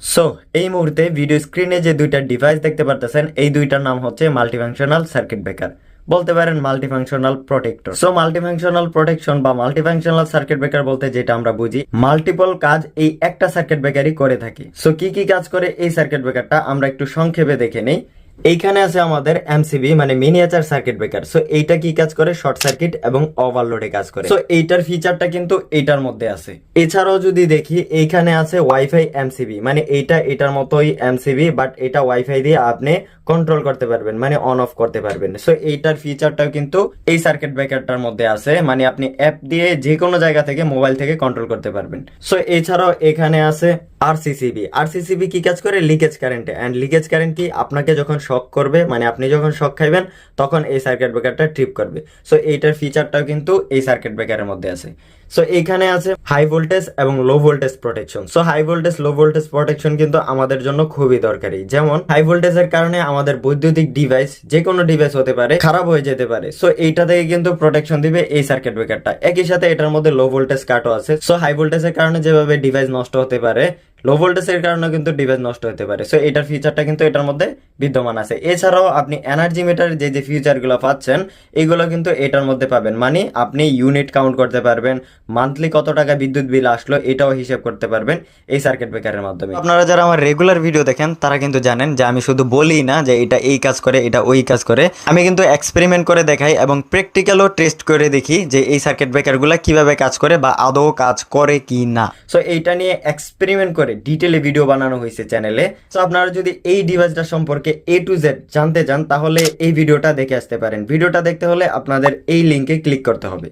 So এই মুহূর্তে video স্ক্রিনে যে দুইটা ডিভাইস দেখতে পারতেছেন, এই দুইটার নাম হচ্ছে মাল্টিফাংশনাল সার্কিট ব্রেকার বলতে পারেন multifunctional protector so multifunctional protection বা মাল্টিফাংশনাল সার্কিট ব্রেকার বলতে যেটা আমরা বুঝি মাল্টিপল কাজ এই একটা সার্কিট ব্রেকারই করে থাকি। সো কি কি কাজ করে এই সার্কিট ব্রেকারটা আমরা একটু সংক্ষেপে দেখে নেই। এইখানে আছে আমাদের এমসিবি মানে মিনিয়েচার সার্কিট ব্রেকার সো এইটা কি কাজ করে? শর্ট সার্কিট এবং ওভারলোডে কাজ করে। সো এইটার ফিচারটা কিন্তু এইটার মধ্যে আছে। এছাড়াও যদি দেখি, এইখানে আছে ওয়াইফাই এমসিবি মানে এইটা, এটার মতোই এমসিবি বাট এটা ওয়াইফাই দিয়ে আপনি কন্ট্রোল করতে পারবেন মানে অন অফ করতে পারবেন। সো এইটার ফিচারটাও কিন্তু এই সার্কিট ব্রেকারটার মধ্যে আছে। মানে আপনি অ্যাপ দিয়ে যে কোনো জায়গা থেকে মোবাইল থেকে কন্ট্রোল করতে পারবেন। সো এছাড়াও এখানে আছে আরসিসিবি আরসিসিবি কি কাজ করে? লিকেজ কারেন্টে অ্যান্ড লিকেজ কারেন্ট কি? আপনাকে যখন শক করবে মানে আপনি যখন শক খাইবেন, তখন এই সার্কিট ব্রেকারটা ট্রিপ করবে। সো এইটার ফিচারটাও কিন্তু এই সার্কিট ব্রেকারের মধ্যে আছে। সো এইখানে আছে হাই ভোল্টেজ এবং low voltage protection so high voltage low voltage protection কিন্তু আমাদের জন্য খুবই দরকারি। যেমন হাই ভোল্টেজের কারণে আমাদের বৈদ্যুতিক ডিভাইস যে কোনো ডিভাইস হতে পারে, খারাপ হয়ে যেতে পারে। সো এইটা থেকে কিন্তু প্রোটেকশন দিবে এই সার্কিট ব্রেকারটা একই সাথে এটার মধ্যে লো ভোল্টেজ কাটও আছে। সো হাই ভোল্টেজের কারণে যেভাবে ডিভাইস নষ্ট হতে পারে লো ভোল্টেজের কারণে কিন্তু ডিভাইস নষ্ট হতে পারে। সো এটার ফিচারটা কিন্তু এটার মধ্যে বিদ্যমান আছে। এছাড়াও আপনি এনার্জি মিটার যে যে ফিচারগুলো পাচ্ছেন, এগুলো কিন্তু এটার মধ্যে পাবেন। মানে আপনি ইউনিট কাউন্ট করতে পারবেন মান্থলি কত টাকা বিদ্যুৎ বিল আসলো, এটাও হিসেব করতে পারবেন এই সার্কিট ব্রেকারের মাধ্যমে। আপনারা যারা আমার রেগুলার ভিডিও দেখেন, তারা কিন্তু জানেন যে, আমি শুধু বলি না যে, এটা এই কাজ করে, এটা ওই কাজ করে। আমি কিন্তু এক্সপেরিমেন্ট করে দেখাই এবং প্র্যাকটিক্যালও টেস্ট করে দেখি যে, এই সার্কিট ব্রেকারগুলো কীভাবে কাজ করে বা আদৌ কাজ করে কি না সো এইটা নিয়ে এক্সপেরিমেন্ট করে। ডিটেলে ভিডিও বানানো হয়েছে চ্যানেলে তো আপনারা যদি এই ডিভাইসটা সম্পর্কে এ টু জেড জানতে চান, তাহলে এই ভিডিওটা দেখে আসতে পারেন। ভিডিওটা দেখতে হলে আপনাদের এই লিঙ্কে ক্লিক করতে হবে।